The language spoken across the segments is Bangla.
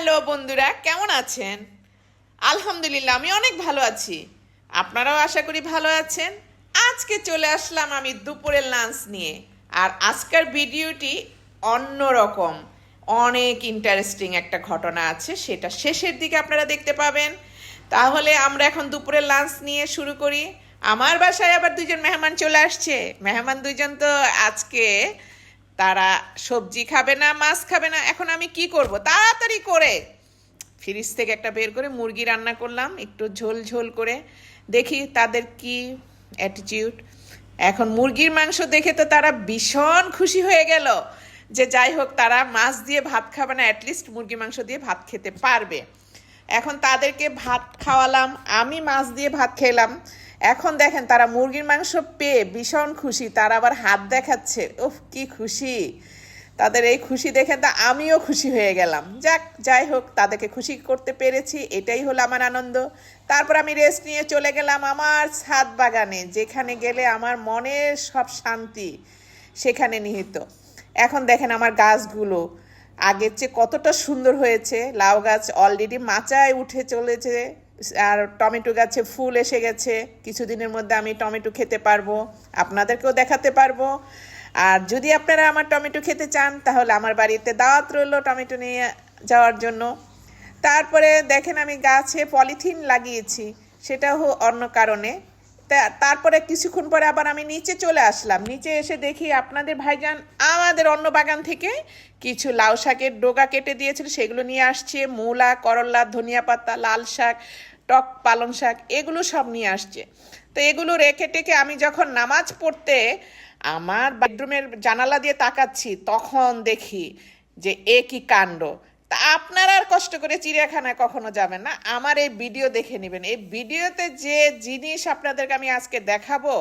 হ্যালো বন্ধুরা, কেমন আছেন? আলহামদুলিল্লাহ, আমি অনেক ভালো আছি। আপনারাও আশা করি ভালো আছেন। আজকে চলে আসলাম আমি দুপুরের লাঞ্চ নিয়ে। আর আজকের ভিডিওটি অন্যরকম অনেক ইন্টারেস্টিং একটা ঘটনা আছে, সেটা শেষের দিকে আপনারা দেখতে পাবেন। তাহলে আমরা এখন দুপুরের লাঞ্চ নিয়ে শুরু করি। আমার বাসায় আবার দুজন মেহমান চলে আসছে। মেহমান দুজন তো আজকে তারা সবজি খাবে না, মাছ খাবে না, এখন আমি কি করব? তাড়াতাড়ি করে। ফ্রিজ থেকে একটা বের করে মুরগি রান্না করলাম, একটু ঝোল ঝোল করে। দেখি তাদের কি অ্যাটিটিউড এখন মুরগির মাংস দেখে তো তারা ভীষণ খুশি হয়ে গেল যে যাই হোক, তারা মাছ দিয়ে ভাত খাবে না অ্যাটলিস্ট মুরগি মাংস দিয়ে ভাত খেতে পারবে। এখন তাদেরকে ভাত খাওয়ালাম, আমি মাছ দিয়ে ভাত খেলাম। এখন দেখেন তারা মুরগির মাংস পেয়ে ভীষণ খুশি, তারা আবার হাত দেখাচ্ছে। উফ, কি খুশি। তাদের এই খুশি দেখে তো আমিও খুশি হয়ে গেলাম। যাক, যাই হোক, তাদেরকে খুশি করতে পেরেছি, এটাই হলো আমার আনন্দ। তারপর আমি রেস্ট নিয়ে চলে গেলাম আমার ছাদ বাগানে, যেখানে গেলে আমার মনের সব শান্তি সেখানে নিহিত। এখন দেখেন আমার গাছগুলো, আগের চেয়ে কতটা সুন্দর হয়েছে। লাউ গাছ অলরেডি মাচায় উঠে চলেছে। আর টমেটো গাছে ফুল এসে গেছে, কিছুদিনের মধ্যে আমি টমেটো খেতে পারব, আপনাদেরকেও দেখাতে পারব। আর যদি আপনারা আমার টমেটো খেতে চান, তাহলে আমার বাড়িতে দাওয়াত রইল টমেটো নিয়ে যাওয়ার জন্য। তারপরে দেখেন আমি গাছে পলিথিন লাগিয়েছি, সেটাও অন্য কারণে। তারপরে কিছুক্ষণ পরে আবার আমি নিচে চলে আসলাম। নিচে এসে দেখি আপনাদের ভাইজান আমাদের অন্য বাগান থেকে কিছু লাউ শাকের ডোগা কেটে দিয়েছিল, সেগুলো নিয়ে আসছে। মূলা, করলা, ধনিয়া পাতা, লাল শাক টক, পালং শাক, এগুলো সব নিয়ে আসছে। তো এগুলো রেখে টেকে আমি যখন নামাজ পড়তে আমার বেডরুমের জানালা দিয়ে তাকাচ্ছি, তখন দেখি যে এ কি কাণ্ড। তা আপনারা আর কষ্ট করে চিড়িয়াখানায় কখনো যাবেন না? আমার এই ভিডিও দেখে নেবেন। এই ভিডিওতে যে জিনিস আপনাদেরকে আমি আজকে দেখাবো,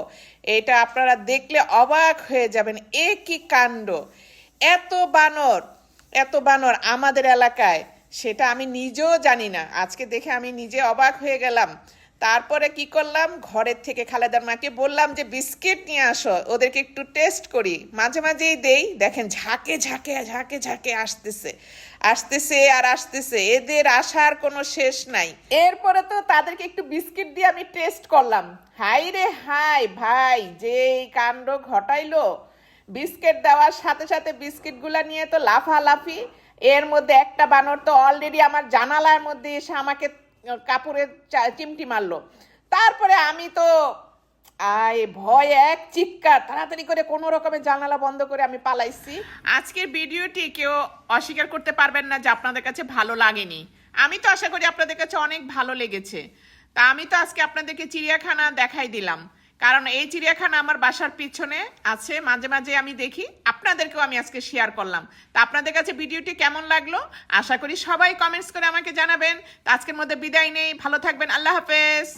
এটা আপনারা দেখলে অবাক হয়ে যাবেন, এ কি কাণ্ড? এত বানর এত বানর আমাদের এলাকায়। সেটা আমি নিজেও জানি না। আজকে দেখে আমি নিজে অবাক হয়ে গেলাম। তারপরে কি করলাম? ঘরের থেকে খালেদার মাকে বললাম যে, বিস্কিট নিয়ে আসো, ওদেরকে একটু টেস্ট করি। মাঝে মাঝেই দেই। দেখেন, ঝাঁকে ঝাঁকে ঝাঁকে ঝাঁকে আসতেছে। আসতেছে আর আসতেছে। এদের আসার কোনো শেষ নাই। এরপরে তো তাদেরকে একটু বিস্কিট দিয়ে আমি টেস্ট করলাম। হাই রে হাই ভাই, যে কাণ্ড ঘটাইলো। বিস্কিট দেওয়ার সাথে সাথে বিস্কিটগুলা নিয়ে তো লাফালাফি। এর মধ্যে একটা বানর তো অলরেডি আমার জানালার মধ্যে এসে আমাকে কাপড়ের চা- চিমটি মারলো। তারপরে আমি তো, আয় ভয়, এক চিৎকার, তাড়াতাড়ি করে কোনো রকমের জানালা বন্ধ করে আমি পালাইছি। আজকের ভিডিওটি কেউ অস্বীকার করতে পারবেন না যে আপনাদের কাছে ভালো লাগেনি। আমি তো আশা করি আপনাদের কাছে অনেক ভালো লেগেছে। তা আমি তো আজকে আপনাদেরকে চিড়িয়াখানা দেখাই দিলাম। কারণ এই চিড়িয়াখানা আমার বাসার পিছনে আছে। মাঝে মাঝে আমি দেখি, আপনাদেরকেও আমি আজকে শেয়ার করলাম। তা আপনাদের কাছে ভিডিওটি কেমন লাগল? আশা করি সবাই কমেন্টস করে আমাকে জানাবেন। তা আজকের মধ্যে বিদায় নেই। ভালো থাকবেন। আল্লাহ হাফেজ।